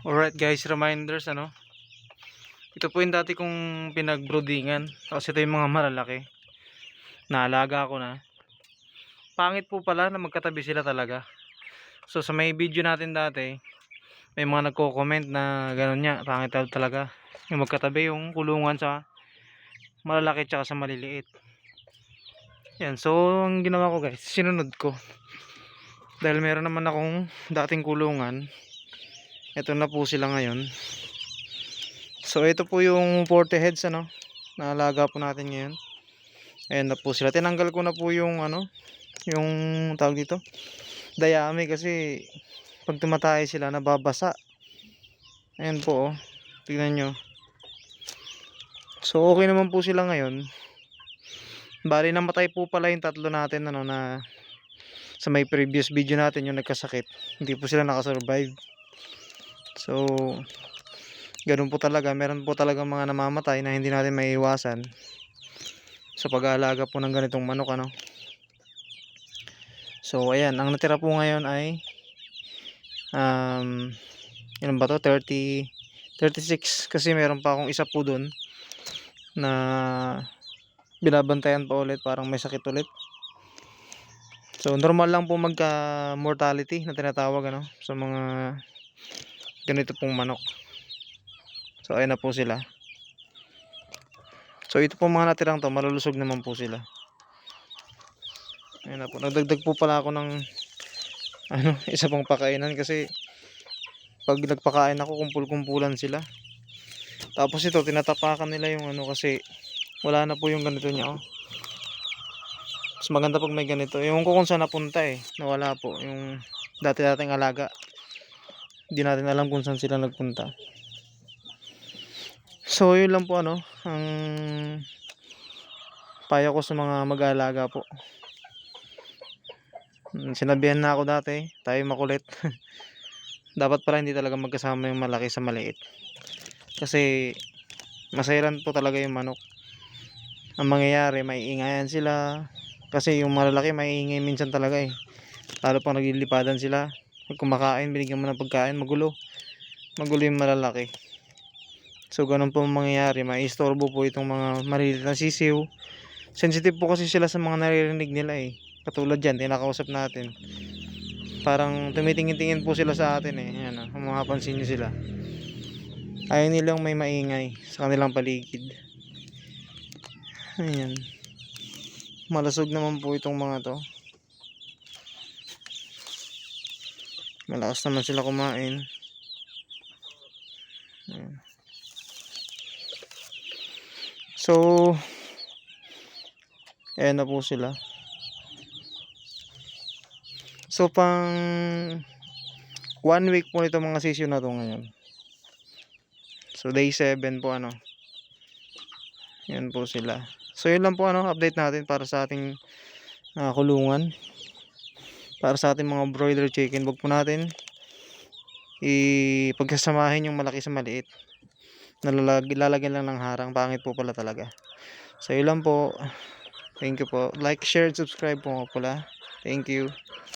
Alright guys, reminders ano. Ito po yung dati kong pinagbroodingan. Tapos ito yung mga malalaki. Naalaga ko na. Pangit po pala na magkatabi sila talaga. So sa may video natin dati, may mga nagko-comment na gano'n niya. Pangit talaga. Yung magkatabi yung kulungan sa malalaki tsaka sa maliliit. Yan, so ang ginawa ko guys, sinunod ko. Dahil meron naman akong dating kulungan. Ito na po sila ngayon. So ito po yung 40 heads ano. Naalaga po natin ngayon. Ayan na po sila. Tinanggal ko na po yung ano, yung tawag dito. Dayami kasi pag tumatay sila nababasa. Ayan po oh. Tignan nyo. So okay naman po sila ngayon. Bali namatay po pala yung tatlo natin ano na sa may previous video natin yung nagkasakit. Hindi po sila nakasurvive. So, ganun po talaga. Meron po talaga mga namamatay na hindi natin maiiwasan sa pag-aalaga po ng ganitong manok. Ano? So, ayan. Ang natira po ngayon ay um, ilan ba to? 30, 36. Kasi meron pa akong isa po dun na binabantayan pa ulit. Parang may sakit ulit. So, normal lang po magka mortality na tinatawag ano, sa mga ganito pong manok. So ayun na po sila. So ito pong mga natirang to, malulusog naman po sila. Ayun na po. Nagdagdag po pala ako ng ano, isa pang pakainan kasi pag nagpakain ako, kumpul-kumpulan sila. Tapos ito, tinatapakan nila yung ano kasi wala na po yung ganito niya oh. Mas maganda pag may ganito. Yung kung saan napunta eh. Nawala po. Yung dati-dating alaga. Hindi natin alam kung saan sila nagpunta. So, yun lang po ano. Ang payo ko sa mga mag-aalaga po. Mm, Sinabihan na ako dati. Tayo makulit. Dapat pala hindi talaga magkasama yung malaki sa maliit. Kasi masairan po talaga yung manok. Ang mangyayari, may ingayan sila. Kasi yung malalaki, may ingay minsan talaga eh. Lalo pang naglilipadan sila. Pag kumakain, binigyan mo ng pagkain, magulo. Magulo yung malalaki. So, ganun po ang mangyayari. Maistorbo po itong mga maliliit na sisiw. Sensitive po kasi sila sa mga naririnig nila eh. Katulad yan, tinakausap natin. Parang tumitingin-tingin po sila sa atin eh. Yan, kung makapansin nyo sila. Ayaw nilang may maingay sa kanilang paligid. Ayan. Malasog naman po itong mga to. Malakas naman sila kumain. So, ayan na po sila. So, pang one week po nito mga sisyo na to ngayon. So, day 7 po ano. Yan po sila. So, yun lang po ano, update natin para sa ating ah, kulungan para sa ating mga broiler chicken wag po natin ipagsasamahin yung malaki sa maliit. Nalalag, lalagyan lang ng harang pangit po pala talaga. So yun lang po. Thank you po. Like share subscribe po pala. Thank you